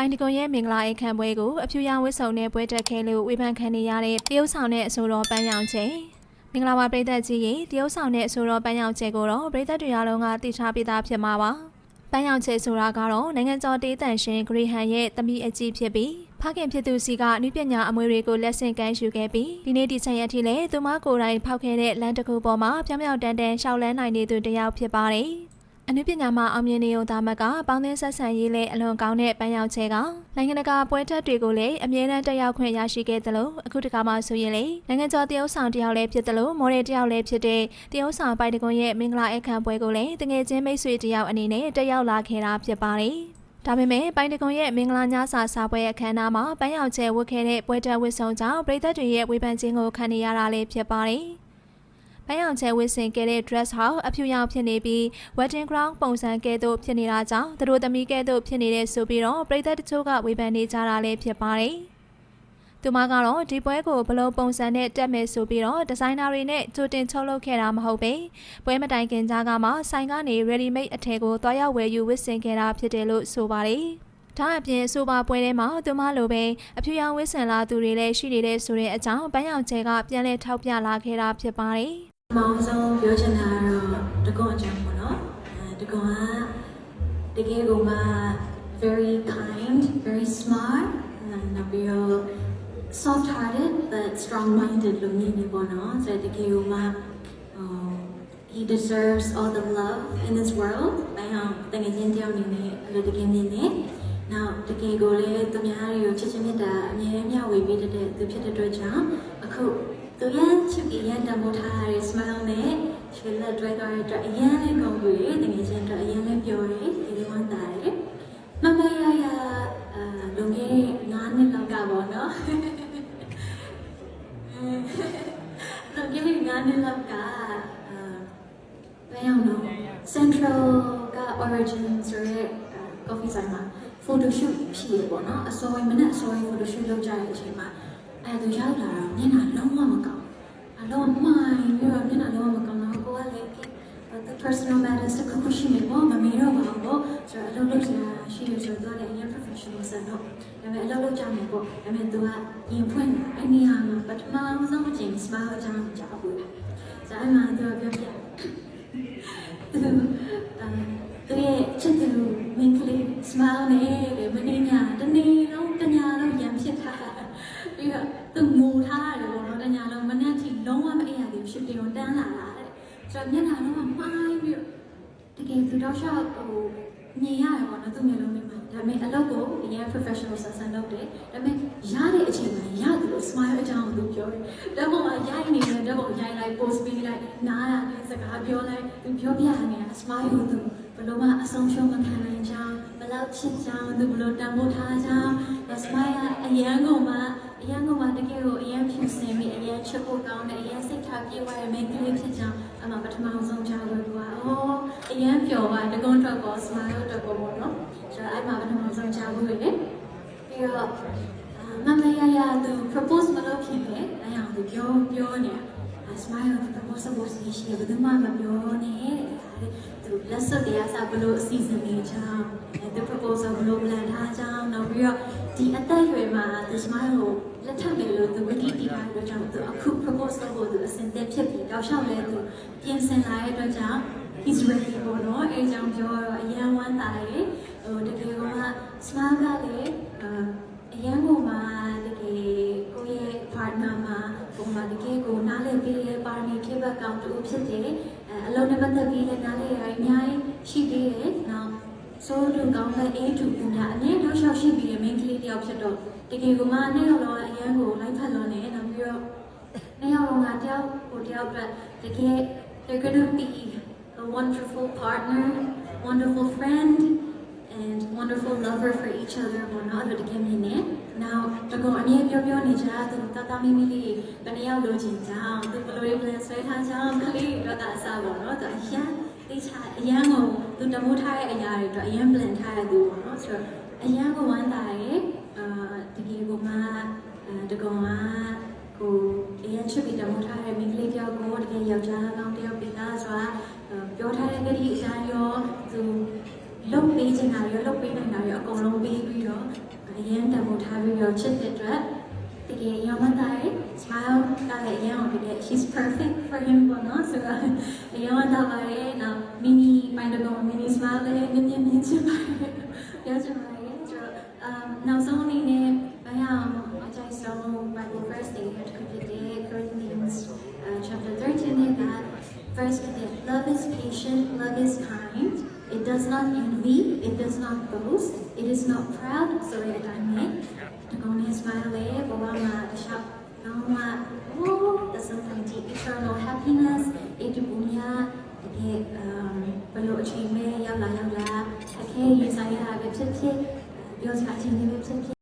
ပိုင်းတကွန်ရဲ့မင်္ဂလာအိတ်ခံပွဲကိုအဖြူရောင်ဝတ်စုံနဲ့ပွဲတက်ခဲလို့ဝေဖန်ခံနေရတဲ့တရုတ်ဆောင်နဲ့အဆိုတော်ပန်းရောင်ချေမင်္ဂလာပါပြည်သက်ကြီးရေတရုတ်ဆောင်နဲ့အဆိုတော်ပန်းရောင်ချေကိုတော့ပြည်သက်တွေအားလုံးကသိထားပြီးသားဖြစ်မှာပါပန်းရောင်ချေဆိုတာကတော့နိုင်ငံကျော်တေးတန်ရှင်ဂရီဟန်ရဲ့တမိအကြီးဖြစ်ပြီးဖခင်ဖြစ်သူစီကနုပညာအမွေတွေကိုလက်ဆင့်ကမ်းယူခဲ့ပြီးဒီနေ့ဒီချိန်ရက်ထိလည်းသူမကိုယ်တိုင်ဖောက်ခဲ့တဲ့လမ်းတစ်ခုပေါ်မှာပြောင်ပြောင်တန်တန်ရှောက်လန်းနိုင်နေသူတစ်ယောက်ဖြစ်ပါတယ် အနုပညာမှာအောင်မြင်နေုံသားမကပေါင်းသင်းဆက်ဆံရေးလည်းအလွန်ကောင်းတဲ့ပန်းရောက်ချဲကနိုင်ငံတကာပွဲတက်တွေကိုလည်းအမြဲတမ်းတက်ရောက်ခွင့်ရရှိခဲ့သလိုအခုတခါမှဆိုရင်လေနိုင်ငံကျော်တရုတ်ဆောင်တယောက်လည်းဖြစ်သလိုမော်ဒယ်တယောက်လည်းဖြစ်တဲ့တရုတ်ဆောင်ပိုက်တကွန်ရဲ့မင်္ဂလာအခမ်းပွဲကိုလည်းတငယ်ချင်းမိတ်ဆွေတယောက်အနေနဲ့တက်ရောက်လာခဲ့တာဖြစ်ပါတယ်ဒါပေမဲ့ပိုင်းတကွန်ရဲ့မင်္ဂလာညစာစားပွဲအခမ်းအနားမှာပန်းရောက်ချဲဝတ်ခဲ့တဲ့ပွဲတက်ဝတ်ဆောင်ကြောင့်ပြည်သက်တွေရဲ့ဝေဖန်ခြင်းကိုခံနေရတာလည်းဖြစ်ပါတယ်။ ပန်းရောင်ချဲဝတ်ဆင်ခဲ့တဲ့ dress ဟောက်အဖြူရောင်ဖြစ်နေပြီး wedding crown ပုံစံကဲ့သို့ဖြစ်နေတာကြောင့်သူတို့သမီးကဲ့သို့ဖြစ်နေတဲ့ဆိုပြီးတော့ပြည်သက်တချို့ကဝေဖန်နေကြတာလည်းဖြစ်ပါတယ်။သူမကတော့ဒီပွဲကိုဘလို့ပုံစံနဲ့တက်မယ်ဆိုပြီးတော့ဒီဇိုင်နာတွေနဲ့ကြိုတင်ချုပ်လုပ်ခဲ့တာမဟုတ်ပဲပွဲမတိုင်ခင်ကြားကမှဆိုင်ကနေ ready made အထည်ကိုတွားရောက်ဝယ်ယူဝတ်ဆင်ခဲ့တာဖြစ်တယ်လို့ဆိုပါတယ်။ဒါအပြင်ဆိုပါပွဲထဲမှာသူမလိုပဲအဖြူရောင်ဝစ်ဆင်လာသူတွေလည်းရှိနေတဲ့ဆိုတဲ့အကြောင်းပန်းရောင်ကျဲကပြန်လည်ထောက်ပြလာခဲ့တာဖြစ်ပါတယ်။အ မောင်ဆုံးပြောချင်တာကတော့တကွန်အကြောင်းပေါ့နော်အဲတကွန်ကတကယ်ကိုမှ very kind very smart အဲနောက်ပြီးတော့ soft hearted but strong minded လို့မြင်နေပေါ့နော်ဆိုတော့တကယ်ကိုမှဟို he deserves all the love in this world ဘယ်အောင်တကယ်ချင်းတယောက်အနေနဲ့အဲ့လိုတကယ်မြင်နေနောက်တကယ်ကိုလည်းသူများတွေကိုချစ်ချင်းမြတ်တာအမြဲတမ်းမျှဝေပေးတတ်တဲ့သူဖြစ်တဲ့အတွက်ကြောင့်အခု သူရန်ချစ်ပြီးရန်တမိုးထားရတဲ့ smile နဲ့ချွေလက်တွဲသွားတဲ့အတွက်အရင်လေးကောင်းပြီးတကယ်ချင်းအတွက်အရင်လေးပြောတယ်ဒီလိုမှတာတယ်မမရရအာလုံခဲ့တဲ့9နှစ်လောက်ကပေါ့နော်လုံခဲ့တဲ့9နှစ်လောက်ကအာဘယ်အောင်တော့ Central က Origin ဆိုရဲ coffee ဆိုင်မှာ photo shoot ဖြစ်ရပေါ့နော်အစောမနဲ့အစော photo shoot လုပ်ကြတဲ့အချိန်မှာ အဲသူရောက်လာတော့မျက်နှာလုံးဝမကောင်းအလုံးမိုင်းပြီးတော့မျက်နှာလုံးဝမကောင်းတော့ကိုကလည်း the personal matters တခုခုရှိနေပေါ့မမေတော့ပါဘူးပေါ့ဆိုတော့အလုပ်လုပ်စရာရှိရဆိုတော့လည်းအရင် professional ဆန်တော့ဒါပေမဲ့အလုပ်လုပ်ကြမယ်ပေါ့ဒါပေမဲ့သူကရင်ဖွင့်အဲ့ဒီဟာမှာပထမဆုံးအချိန် smile အကြောင်းကြားဘူးဆိုတော့အဲ့မှာသူကပြောပြသူ မျက်နှာလုံးကမှားပြီးတော့တကယ်သူတော့ရှောက်ဟိုမြင်ရတယ်ပေါ့နော်သူမျက်လုံးလေးမှာဒါပေမဲ့အလုပ်ကိုအရင် professional ဆန်ဆန်လုပ်တယ်ဒါပေမဲ့ရတဲ့အချိန်မှာရတယ်လို့ smile အကြောင်းကိုပြောတယ်ဓာတ်ပုံကရိုက်နေတယ်ဓာတ်ပုံရိုက်လိုက် post ပေးလိုက်နားတာနဲ့စကားပြောလိုက်သူပြောပြနေတာ smile ကိုသူဘလို့မှအဆုံးရှုံးမခံနိုင်ကြောင်းဘလောက်ချစ်ကြောင်းသူဘလို့တန်ဖိုးထားကြောင်း smile ကအရန်ကုန်မှာအ ရန်ကုန်မှာတကယ်ကိုအရန်ဖြူစင်ပြီးအရန်ချစ်ဖို့ကောင်းတယ်အရန်စိတ်ထားပြေဝရတဲ့မိန်းကလေးဖြစ်ကြောင်းအမှပထမဆုံးကြားလို့ကအော်အရန်ပျော်ပါတကုန်းတော့ကော smile တော့ကောပေါ့နော်ဆိုတော့အဲ့မှာပထမဆုံးကြားလို့လေပြီးတော့မမရရသူ propose မလုပ်ခင်လေအဲ့အောင်သူပြောပြောနေတာ smile ကို propose လုပ်စီရှိဘယ်သူမှမပြောနဲ့သူလက်စွပ်တရားစားဘလို့အစီအစဉ်လေးချောင်းသူ proposal ဘလို့ plan ထားချောင်းနောက်ပြီးတော့ဒီအသက်အရွယ်မှာ the smile ကို လက်ထပ်တယ်လို့သူဝတိတီထားတဲ့အတွက်ကြောင့်သူအခု propose လုပ်ဖို့သူအစဉ်သင့်ဖြစ်ပြီးတောက်လျှောက်လဲသူပြင်ဆင်လာတဲ့အတွက်ကြောင့် he's ready ပေါ့နော်အဲကြောင့်ပြောတော့အရန်ဝမ်းသာတယ်ဟိုတကယ်က smile ကလည်းအရန်ကိုမှတကယ်ကိုယ့်ရဲ့ partner မှာပုံမှန်တကယ်ကိုနားလည်ပြီးရဲ့ partner ဖြစ်ဘက်ကောင်တူဖြစ်တယ်အဲအလုံးနဲ့ပတ်သက်ပြီးလည်းနားလည်ရအများကြီးရှိသေးတယ်နောက် ဆိုလူကောင်းတဲ့အေးတူကူညာအရင်တော့ရှောက်ရှိပြီးတဲ့ main ကလေးတယောက်ဖြစ်တော့တကယ်ကမှနေ့ရောက်တော့အရန်ကိုလိုက်ဖက်လို့နေနောက်ပြီးတော့နေ့ရောက်တော့ငါတယောက်ဟိုတယောက်အတွက်တကယ် they're gonna be a wonderful partner wonderful friend and wonderful lover for each other ဘောနော်အဲ့လိုတကယ်မြင်နေ now တကုံအမြဲပြောပြောနေကြသူတတမီမီလေးဘယ်နှယောက်လိုချင်ကြောင်းသူဘယ်လို plan ဆွဲထားကြောင်းကလေးတော့တာအစားပေါ့နော်သူအရန် သိချာအရန်ကိုသူတမိုးထားတဲ့အရာတွေတော့အရန် plan ထားရသူပေါ့နော်ဆိုတော့အရန်ကိုဝမ်းသာရဲ့အာတကယ်ကိုမှအာတကုံကကိုအရင်ချစ်ပြီးတမိုးထားတဲ့မိန်းကလေးတယောက်ကိုတကယ်ယောက်ျားကောင်းတယောက်ပြီးသားဆိုတာပြောထားတဲ့ကတိအတိုင်းရောသူလုတ်ပေးချင်တာရောလုတ်ပေးနိုင်တာရောအကုန်လုံးပေးပြီးတော့အရင်တမို့ထားပြီးတော့ချစ်တဲ့အတွက်တကယ်ရောမသားရဲ့ smile ကလည်းအရင်အောင်တကယ် she's perfect for him ပေါ့နော်ဆိုတော့အရင်သားပါတယ်နောက် mini ပိုင်းတော့ mini smile လည်းနည်းနည်းမြင်ချင်ပါတယ်ပြောချင်ပါတယ်ဆိုတော့ um နောက်ဆုံးအနေနဲ့ဘာရအောင်အကြိုက်ဆုံး Bible verse တွေရတဲ့ဖြစ်တဲ့ Corinthians uh, chapter 13နဲ့က verse တဲ့ love is patient love is kind it does not envy it does not boast it is not proud ဆိုတဲ့အတိုင်းပဲဒီကောင်နဲ့ smile လေးဘဝမှာတစ်ခြား Rama, oh, the certainty, eternal happiness, into Bunya, okay, um, Palo Chime, Yala Yala, okay, Yusaya, Vipsipsi, Yosha Chime, Vipsipsi.